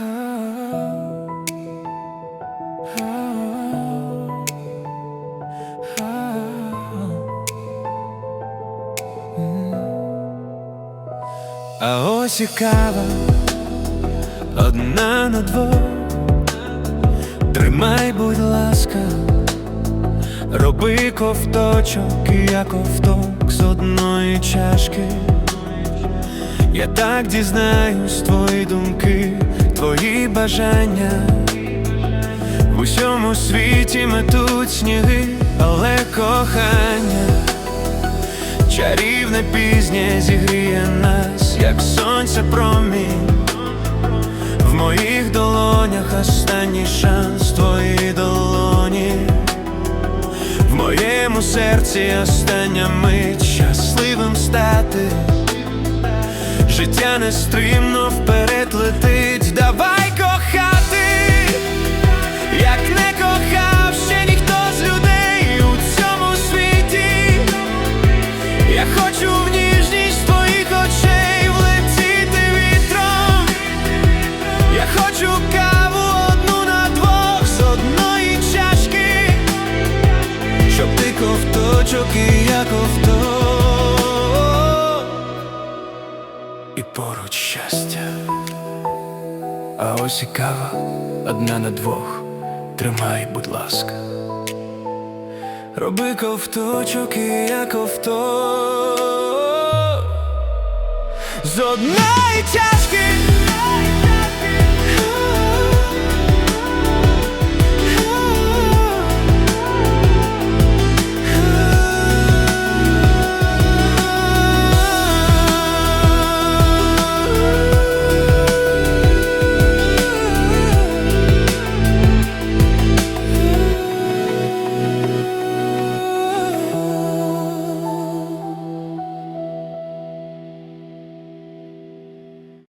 А ось і кава одна на двох. Тримай, будь ласка, роби ковточок, я ковток з одної чашки. Я так дізнаюсь твої думки, бажання. В усьому світі метуть сніги, але кохання чарівне пізнє зігріє нас, як сонце промінь. В моїх долонях останній шанс твої долоні. В моєму серці остання мить щасливим стати. Життя нестримно ковточок і я ковток. І поруч щастя. А ось і кава одна на двох. Тримай, будь ласка. Роби ковточок і я ковток з одної чашки.